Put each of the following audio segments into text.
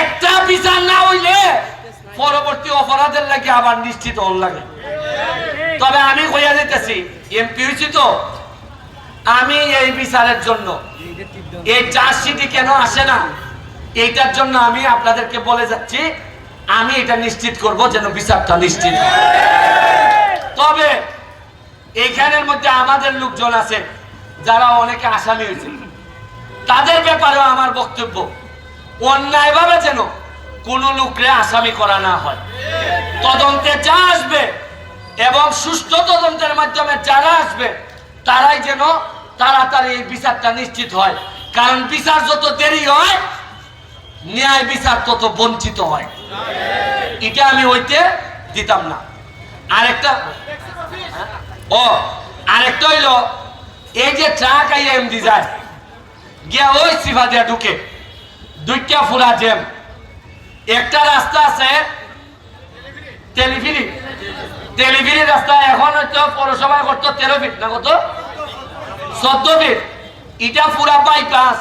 একটা বিচার না হইলে পরবর্তী অপরাধের লাগে আবার নিশ্চিত হন লাগে। তবে আমি কইয়া যেতেছি এমপি হয়েছি তো, আমি এই বিচারের জন্য, এই চার্জশিটই কেন আসে না, এইটার জন্য আমি আপনাদেরকে বলে যাচ্ছি, আমি এটা নিশ্চিত করব যেন বিচারটা নিশ্চিত তবে এইখানের মধ্যে আমাদের লোকজন আছে, যারা অনেকে আসামি হয়েছে। তাদের ব্যাপারেও আমার বক্তব্য। অন্যায়ভাবে যেন কোনো লোকরে আসামি করা না হয়। তদন্তে যা আসবে এবং সুস্থ তদন্তের মাধ্যমে যারা আসবে, তারাই যেন তাড়াতাড়ি এই বিচারটা নিশ্চিত হয়। কারণ বিচার যত দেরি হয়, ন্যায় বিচার তত বঞ্চিত হয়। এটা আমি হইতে দিতাম না। আরেকটা ও, আরেকটা হইল, এই যে ট্রাক আইয়া এমডি যায়, গিয়া ওই সিফা দিয়া ঢুকে। দুইটা ফুরা জ্যাম একটা রাস্তা আছে টেলিফিরি টেলিফিরি রাস্তা এখন হয়তো পৌরসভায় করতো তেরো ফিট, না কত? চোদ্দ ফিট। এটা পুরা বাইপাস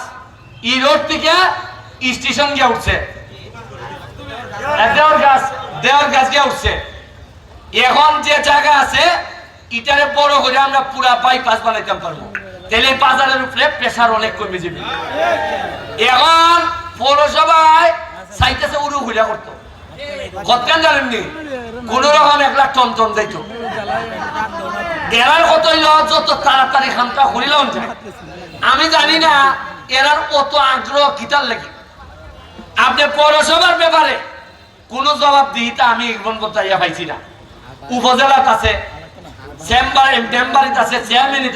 ই রোড থেকে স্টেশন গিয়ে উঠছে। দেওয়ার গাছ দেওয়ার গাছ গিয়ে উঠছে। এখন যে জায়গা আছে, ইটারে বড় করে আমরা পুরা বাইপাস বানাইতে পারব। তাহলে বাজারের উপরে প্রেসার অনেক কমে যাবে। এখন টন টন যাইতো। কত যত তাড়াতাড়ি আমি জানি না, এরার অত আগ্রহ কিতার লাগে। আপনি পৌরসভার ব্যাপারে কোন জবাব দিইতা আমি বলতে পাইছি না। উপজেলাত আছে আছে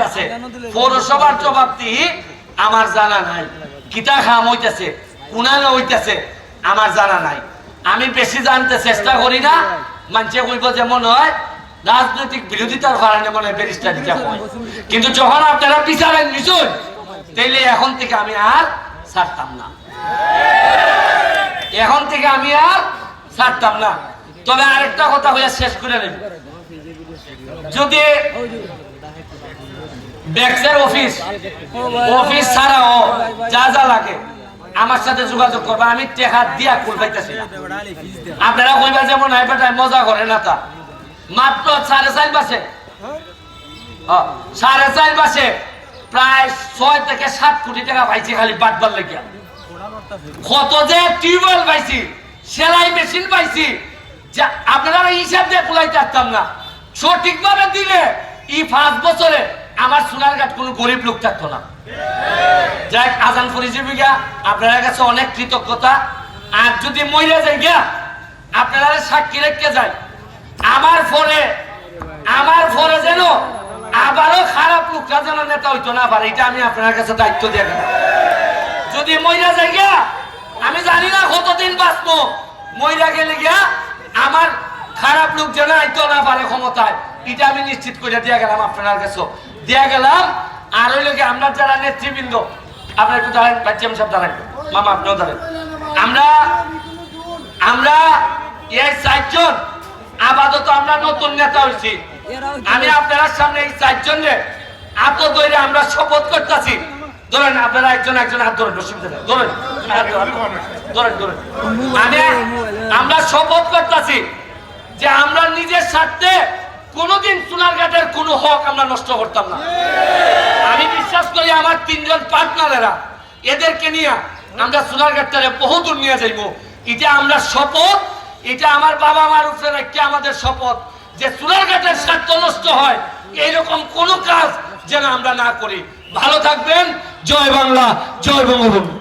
আছে। জবাব আমার জানা নাই। কিতা খাম হইতেছে? কুনানে হইতেছে, আমার জানা নাই। আমি বেশি জানতে চেষ্টা করি না, মানুষে কইব যেমন হয় রাজনৈতিক বিরোধিতার কারণে মনে হয় ব্যারিস্টার দিতে হয়। কিন্তু যখন আপনারা বিচারেন নিশুন তাইলে এখন থেকে আমি আর ছাড়তাম না। এখন থেকে আমি আর ছাড়তাম না। তবে আরেকটা কথা হইয়া শেষ করে নেব। যদি ব্যাক্সের অফিস অফিস ছাড়াও যা যা লাগে আমার সাথে যোগাযোগ করবা, আমি টেকা দিয়া কুল পাইতেছি? আপনারা কইবা যেমন বেটায় মজা করে না তা। মাত্র সাড়ে চার মাসে সাড়ে চার মাসে প্রায় ছয় থেকে সাত কোটি টাকা পাইছি খালি বাটবার লেগে কত যে টিউবওয়েল পাইছি, সেলাই মেশিন পাইছি, যা আপনারা হিসাব দিয়ে কুলাইতে পারতাম না। সঠিকভাবে দিলে এই পাঁচ বছরে আমার সোনার ঘাট কোনো গরিব লোক থাকতো না। যাক, আজান পরিজীবী গা আপনার কাছে অনেক কৃতজ্ঞতা। আর যদি মহিলা যাই গিয়া আপনারা সাক্ষী রেখে যায় আমার ফোনে আমার ফোনে যেন আবারও খারাপ লোকটা যেন নেতা হইতো না পারে, এটা আমি আপনার কাছে দায়িত্ব দিয়ে যদি মহিলা যাই গিয়া, আমি জানি না কতদিন বাঁচবো। মহিলা গেলে গিয়া আমার খারাপ লোক যেন আইতো না পারে ক্ষমতায়, এটা আমি নিশ্চিত করে দিয়ে গেলাম আপনার কাছে। দিয়ে গেলাম, আর ওই লোকে আমরা যারা নেতৃবৃন্দ আপনার একটু দাঁড়ান বাচ্চা সব দাঁড়ান। মামা আপনিও দাঁড়ান। আমরা আমরা এই চারজন আপাতত আমরা নতুন নেতা হয়েছি। আমি আপনার সামনে এই চারজনে এত দৈরে আমরা শপথ করতেছি। ধরেন আপনারা একজন একজন হাত ধরেন অসুবিধা নেই ধরেন ধরেন, ধরেন আমি আমরা শপথ করতেছি যে আমরা নিজের স্বার্থে কোনোদিন সোনারঘাটের কোনো হক আমরা নষ্ট করতাম না। আমি করি আমার তিনজন পার্টনারেরা এদেরকে নিয়ে আমরা সোনারঘাটটারে বহুদূর নিয়ে যাইব। এটা আমরা শপথ, এটা আমার বাবা মার উপরে রেখে আমাদের শপথ যে সোনারঘাটের স্বার্থ নষ্ট হয়, এইরকম কোনো কাজ যেন আমরা না করি। ভালো থাকবেন, জয় বাংলা, জয় বঙ্গবন্ধু।